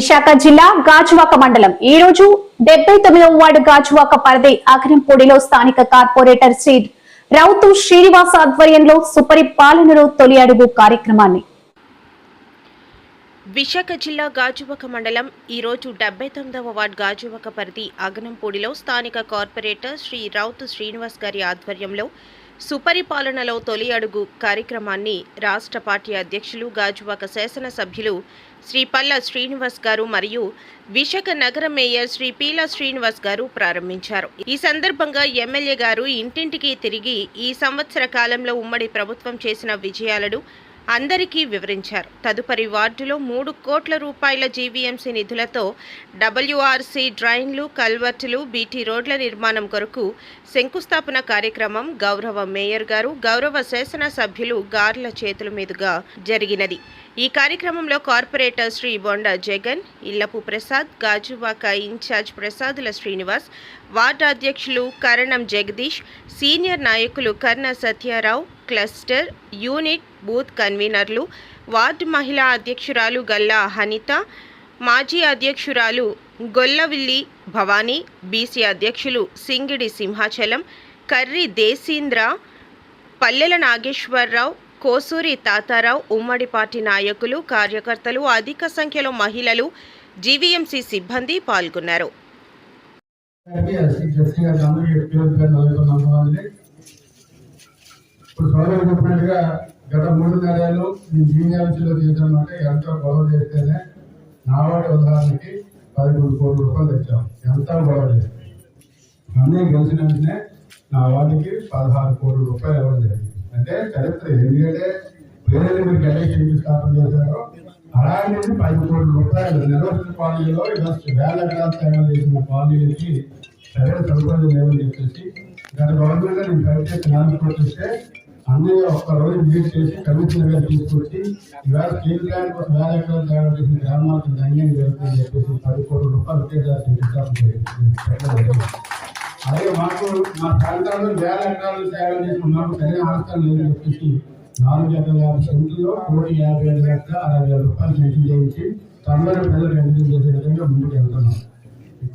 విశాఖ జిల్లా గాజువాక మండలం. ఈ రోజు డెబ్బై తొమ్మిదవ వార్డు గాజువాక పరిధి అగ్రంపూడిలో స్థానిక కార్పొరేటర్ శ్రీ రౌతు శ్రీనివాస్ ఆధ్వర్యంలో సుపరిపాలనలో తొలి అడుగు కార్యక్రమాన్ని. విశాఖ జిల్లా గాజువాక మండలం ఈరోజు డెబ్బై తొమ్మిదవ వార్డు గాజువాక పరిధి అగనంపూడిలో స్థానిక కార్పొరేటర్ శ్రీ రౌతు శ్రీనివాస్ గారి ఆధ్వర్యంలో సుపరిపాలనలో తొలి అడుగు కార్యక్రమాన్ని రాష్ట్ర పార్టీ అధ్యక్షులు గాజువాక శాసనసభ్యులు శ్రీ పల్ల శ్రీనివాస్ గారు మరియు విశాఖ నగర మేయర్ శ్రీ పీలా శ్రీనివాస్ గారు ప్రారంభించారు. ఈ సందర్భంగా ఎమ్మెల్యే గారు ఇంటింటికి తిరిగి ఈ సంవత్సర కాలంలో ఉమ్మడి ప్రభుత్వం చేసిన విజయాలను అందరికీ వివరించారు. తదుపరి వార్డులో మూడు కోట్ల రూపాయల జీవీఎంసీ నిధులతో డబ్ల్యూఆర్సీ డ్రైన్లు కల్వర్టులు బీటీ రోడ్ల నిర్మాణం కొరకు శంకుస్థాపన కార్యక్రమం గౌరవ మేయర్ గారు గౌరవ శాసన సభ్యులు గార్ల చేతుల మీదుగా జరిగినది. ఈ కార్యక్రమంలో corporator Shri Bonda Jagan Illapu Prasad Gajuwaka incharge Prasadula Srinivas ward అధ్యక్షులు కరణం జగదీష్ సీనియర్ నాయకులు Karna Satyarao cluster unit booth కన్వీనర్లు వార్డు మహిళా అధ్యక్షురాలు గల్లా హనిత మాజీ అధ్యక్షురాలు గొల్లవిల్లి భవానీ బీసీ అధ్యక్షులు సింగిడి సింహాచలం కర్రి దేశీంద్ర పల్లెల నాగేశ్వరరావు కోసూరి తాతారావు ఉమ్మడి పార్టీ నాయకులు కార్యకర్తలు అధిక సంఖ్యలో మహిళలు జీవీఎంసీ సిబ్బంది పాల్గొన్నారు. ఇప్పుడు సోదరు చెప్పినట్టుగా గత మూడు నెలలు ఈ తీసామంటే ఎంత ఎంతో గొడవ చేస్తేనే నా వాటి ఉదాహరణకి పదకొండు కోట్ల రూపాయలు తెచ్చాం. ఎంత గొడవ చేస్తే? అన్నీ గెలిచిన వెంటనే నా వాటికి పదహారు కోట్ల రూపాయలు ఇవ్వడం జరిగింది. అంటే చరిత్ర ఎందుకంటే వేరే మీరు గెలిచి స్థాపన చేశారో అలాంటిది పది కోట్ల రూపాయలు. నిర్వహించిన కాలనీలో ఇలా వేల ఎకరాల సేవలు చేసిన కాలనీలకి సరైన సదుపాయాలు లేవని చెప్పేసి గత గవర్నమెంట్ నేను ప్రత్యేక నాలుగు కొట్టిస్తే అన్ని ఒక్క రోజు విజిట్ చేసి కమిషనర్ గారు తీసుకొచ్చి ఇవాళ స్టీల్ ప్లాంట్ కోసం వేల ఎకరాలు తయారు చేసిన గ్రామాలకు ధన్యం జరుగుతుందని చెప్పేసి పది కోట్ల రూపాయలు ఒకేసారి అలాగే మాకు మా ప్రాంతాల్లో వేల ఎకరాలు సేవ చేసిన మాకు సరైన అవసరం లేదని చెప్పేసి నాలుగు వందల యాభై సెంట్లో కోటి యాభై ఐదు లక్షల అరవై వేల రూపాయలు సెంట్లు చేయించి తొంభై ప్రజలకు ఎంపిక చేసే విధంగా ముందుకు వెళ్తున్నాం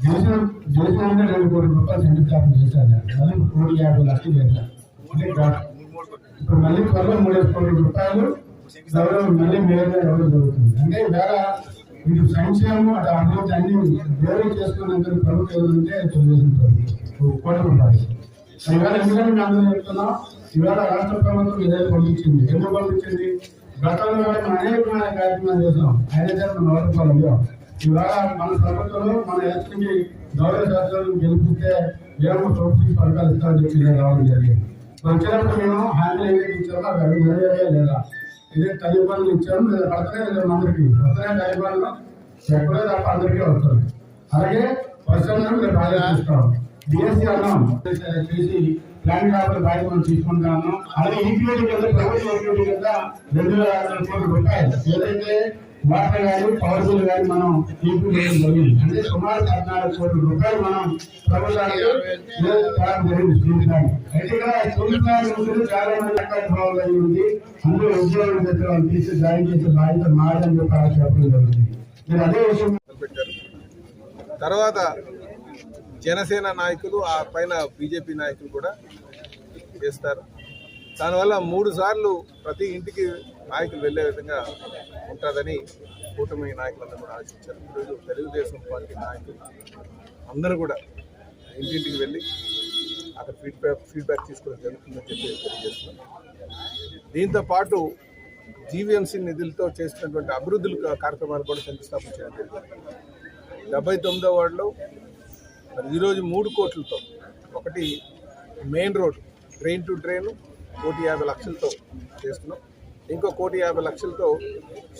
దేశం దేశంగా రెండు కోట్ల రూపాయలు శంకుస్థాపన చేశారు మళ్ళీ కోటి యాభై లక్షలు చేశారు ఇప్పుడు మళ్ళీ త్వరలో మూడు కోట్ల రూపాయలు గౌరవం మళ్ళీ మేలుగా ఇవ్వడం జరుగుతుంది అంటే వేళ మీరు సంక్షేమం అటు అభివృద్ధి అన్ని వేరే చేసుకున్నందుకు ప్రభుత్వం ఏదంటే తెలుగుదేశం ప్రభుత్వం కోటి రూపాయలు ఎందుకంటే మేము అందరం చెప్తున్నాం ఇవాళ రాష్ట్ర ప్రభుత్వం ఇదే పంపించింది ఎందుకు పంపించింది గతంలో మనం అనేకమైన కార్యక్రమాలు చేసాం ఆయన చేసిన మన ఇవాళ మన ప్రభుత్వంలో మన ఎస్పీకి గౌరవ శాస్త్రాలను గెలిపిస్తే ఏమో ప్రభుత్వం పథకాలు ఇస్తామని చెప్పి ఇలా రావడం జరిగింది. వచ్చినప్పుడు మేము హామీలు ఏదైతే ఇచ్చామో అవి అవి నెరవేరే లేదా? ఇదే తల్లిపాలు ఇచ్చాము లేదా పడతనే లేదా అందరికీ? వస్తనే తల్లిపాలు ఎక్కడో తప్ప అందరికీ వస్తుంది. అలాగే పరిశ్రమలు మేము బాగా చేస్తాం. డిఎస్సీ అన్నాం. చేసి ప్లాన్ కాబట్టి బాధ్యత మనం తీసుకుంటాము. అలాగే ఈపీఐ కింద ప్రభుత్వ ఈపీఐ కింద రెండు వేల ఆరు వందల కోట్ల రూపాయలు ఏదైతే వాటర్ కానీ పవర్ బిల్ కానీ మనం ఈపీ జరిగింది. అంటే సుమారు పద్నాలుగు కోట్ల రూపాయలు మనం ప్రభుత్వానికి జరిగింది స్కూల్ అయితే ఇక్కడ స్కూల్ ముందు చాలా మంది అక్కడ భావాలు అయి ఉంది అందులో ఉద్యోగం దగ్గర వాళ్ళు తీసి జాయిన్ చేసే బాధ్యత మారని చెప్పి అలా చెప్పడం జరుగుతుంది నేను అదే విషయం తర్వాత జనసేన నాయకులు ఆ పైన బీజేపీ నాయకులు కూడా చేస్తారు. దానివల్ల మూడు సార్లు ప్రతి ఇంటికి నాయకులు వెళ్ళే విధంగా ఉంటుందని కూటమి నాయకులందరూ కూడా ఆశించారు ఈరోజు తెలుగుదేశం పార్టీ నాయకులు అందరూ కూడా ఇంటింటికి వెళ్ళి అక్కడ ఫీడ్బ్యాక్ ఫీడ్బ్యాక్ తీసుకోవడం జరుగుతుందని చెప్పి తెలియజేస్తున్నాం. దీంతో పాటు జీవీఎంసీ నిధులతో చేసినటువంటి అభివృద్ధులు కార్యక్రమాలు కూడా శంకుస్థాపన చేయడం జరిగింది. డెబ్బై తొమ్మిదో వార్డులో ఈరోజు మూడు కోట్లతో ఒకటి main road drain to drain కోటి యాభై లక్షలతో చేస్తున్నాం. ఇంకో కోటి యాభై లక్షలతో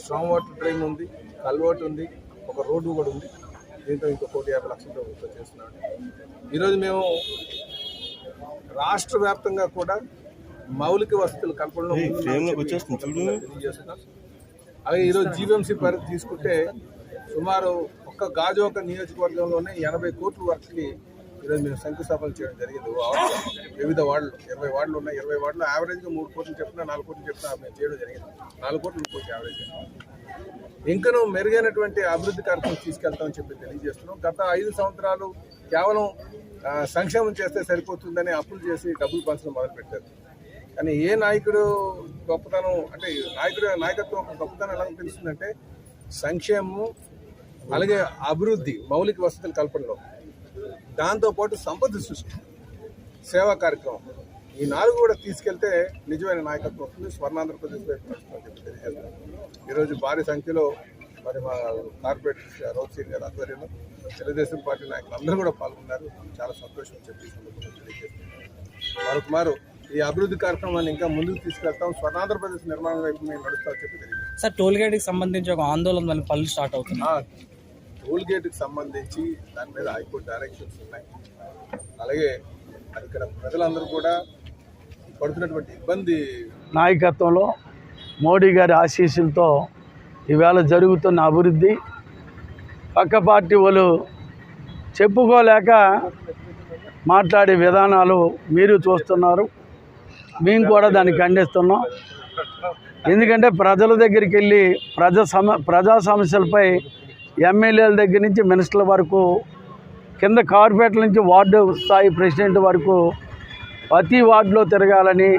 స్ట్రాంగ్ వాటర్ ట్రైన్ ఉంది కల్వర్ట్ ఉంది ఒక రోడ్డు కూడా ఉంది. దీంతో ఇంకో కోటి యాభై లక్షలతో చేస్తున్నాం. ఈరోజు మేము రాష్ట్ర వ్యాప్తంగా కూడా మౌలిక వసతులు కల్పనలో తెలియజేస్తున్నాం అలాగే ఈరోజు జీవీఎంసీ పరిధి తీసుకుంటే సుమారు ఒక్క గాజువాక నియోజకవర్గంలోనే ఎనభై కోట్ల వరకు ఈరోజు మేము శంకుస్థాపన చేయడం జరిగింది. వివిధ వార్డులు ఇరవై వార్డులు ఉన్నాయి. ఇరవై వార్డులు యావరేజ్గా మూడు కోట్లు చెప్తున్నా నాలుగు కోట్లు చెప్తున్నా మేము చేయడం జరిగింది. నాలుగు కోట్లు కోట్లు యావరేజ్ ఇంకనూ మెరుగైనటువంటి అభివృద్ధి కార్యక్రమం తీసుకెళ్తామని చెప్పి తెలియజేస్తున్నాం. గత ఐదు సంవత్సరాలు కేవలం సంక్షేమం చేస్తే సరిపోతుందని అప్పులు చేసి డబ్బులు పంచడం మొదలుపెట్టారు. కానీ ఏ నాయకుడు గొప్పతనం అంటే నాయకుడు నాయకత్వం ఒక గొప్పతనం ఎలా తెలుస్తుందంటే సంక్షేమము అలాగే అభివృద్ధి మౌలిక వసతులు కల్పనలో. దాంతోపాటు సంపద సృష్టి సేవా కార్యక్రమం. ఈ నాలుగు కూడా తీసుకెళ్తే నిజమైన నాయకత్వం వస్తుంది. స్వర్ణాంధ్రప్రదేశ్ వైపు ఈరోజు భారీ సంఖ్యలో మరి మా కార్పొరేట్ రౌత్ సింగ్ గారి ఆధ్వర్యంలో తెలుగుదేశం పార్టీ నాయకులు అందరూ కూడా పాల్గొన్నారు. చాలా సంతోషం చెప్పి ఈ సందర్భంగా తెలియజేస్తున్నాను. మరొక మారు ఈ అభివృద్ధి కార్యక్రమాన్ని ఇంకా ముందుకు తీసుకెళ్తాం. స్వర్ణాంధ్రప్రదేశ్ నిర్మాణం వైపు మేము నడుస్తామని చెప్పి సార్ టోల్ గేట్కి సంబంధించి ఒక ఆందోళన పనులు స్టార్ట్ అవుతున్నాయి. ఆ టోల్ గేట్కి సంబంధించి దాని మీద హైకోర్టు డైరెక్షన్స్ ఉన్నాయి. అలాగే అది ఇక్కడ ప్రజలందరూ కూడా పడుతున్నటువంటి ఇబ్బంది నాయకత్వంలో మోడీ గారి ఆశీస్సులతో ఈవేళ జరుగుతున్న అభివృద్ధి. పక్క పార్టీ వాళ్ళు చెప్పుకోలేక మాట్లాడే విధానాలు మీరు చూస్తున్నారు. మేము కూడా దాన్ని ఖండిస్తున్నాం. ఎందుకంటే ప్రజల దగ్గరికి వెళ్ళి ప్రజా సమ ప్రజా సమస్యలపై ఎమ్మెల్యేల దగ్గర నుంచి మినిస్టర్ల వరకు కింద కార్పొరేట్ల నుంచి వార్డు స్థాయి ప్రెసిడెంట్ వరకు ప్రతి వార్డులో తిరగాలని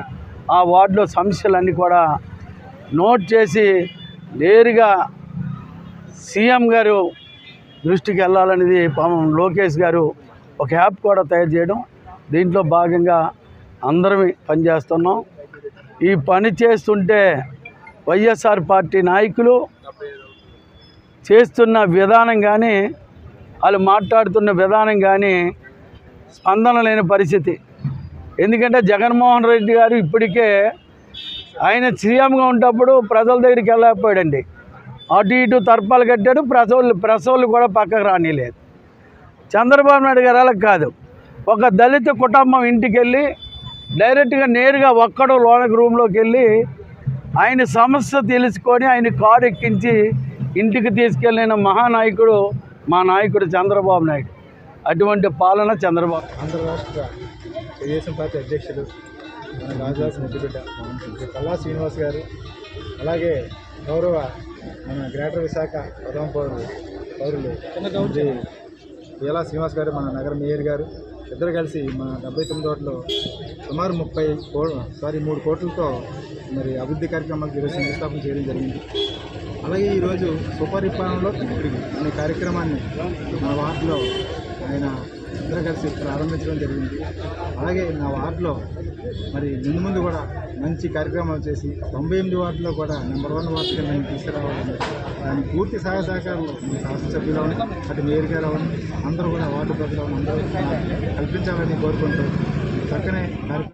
ఆ వార్డులో సమస్యలన్నీ కూడా నోట్ చేసి నేరుగా సీఎం గారు దృష్టికి వెళ్ళాలనేది పాపం లోకేష్ గారు ఒక యాప్ కూడా తయారు చేయడం. దీంట్లో భాగంగా అందరం పనిచేస్తున్నాం. ఈ పని చేస్తుంటే వైఎస్ఆర్ పార్టీ నాయకులు చేస్తున్న విధానం కానీ వాళ్ళు మాట్లాడుతున్న విధానం కానీ స్పందన లేని పరిస్థితి. ఎందుకంటే జగన్మోహన్ రెడ్డి గారు ఇప్పటికే ఆయన సీఎంగా ఉన్నప్పుడు ప్రజల దగ్గరికి వెళ్ళకపోయాడండి. అటు ఇటు తర్పాలు కట్టాడు ప్రసవులు ప్రసవులు కూడా పక్కకు రానిలేదు. చంద్రబాబు నాయుడు గారు అలా కాదు. ఒక దళిత కుటుంబం ఇంటికి వెళ్ళి డైరెక్ట్గా నేరుగా ఒక్కడు లోనకి రూమ్లోకి వెళ్ళి ఆయన సమస్య తెలుసుకొని ఆయన కారు ఎక్కించి ఇంటికి తీసుకెళ్ళిన మహానాయకుడు మా నాయకుడు చంద్రబాబు నాయుడు. అటువంటి పాలన చంద్రబాబు ఆంధ్ర రాష్ట్ర తెలుగుదేశం పార్టీ అధ్యక్షులు మన రాజదాస్ ముద్దుబిడ్డ కల్లా శ్రీనివాస్ గారు అలాగే గౌరవ మన గ్రేటర్ విశాఖ ప్రథమ పౌరులు పౌరులు వేలా శ్రీనివాస్ గారు మన నగర మేయర్ గారు ఇద్దరు కలిసి మన డెబ్బై తొమ్మిది ఓట్లో సుమారు ముప్పై కో సారీ మూడు కోట్లతో మరి అభివృద్ధి కార్యక్రమాలకు ఈరోజు శంకుస్థాపన చేయడం జరిగింది. అలాగే ఈరోజు సుపరిపాలనలో అనే కార్యక్రమాన్ని మా వార్డులో ఆయన ఇద్దరు కలిసి ప్రారంభించడం జరిగింది. అలాగే నా వార్డులో మరి ముందు ముందు కూడా మంచి కార్యక్రమాలు చేసి తొంభై ఎనిమిది వార్డులో కూడా నెంబర్ వన్ వార్డుగా నేను తీసుకురావాలని దాని పూర్తి సహాయ సహకారాలు మీ శాసనసభ్యులు అవని అటు మేయర్ గారు అవని అందరూ కూడా వార్డు ప్రజలు అందరూ కల్పించాలని కోరుకుంటూ చక్కనే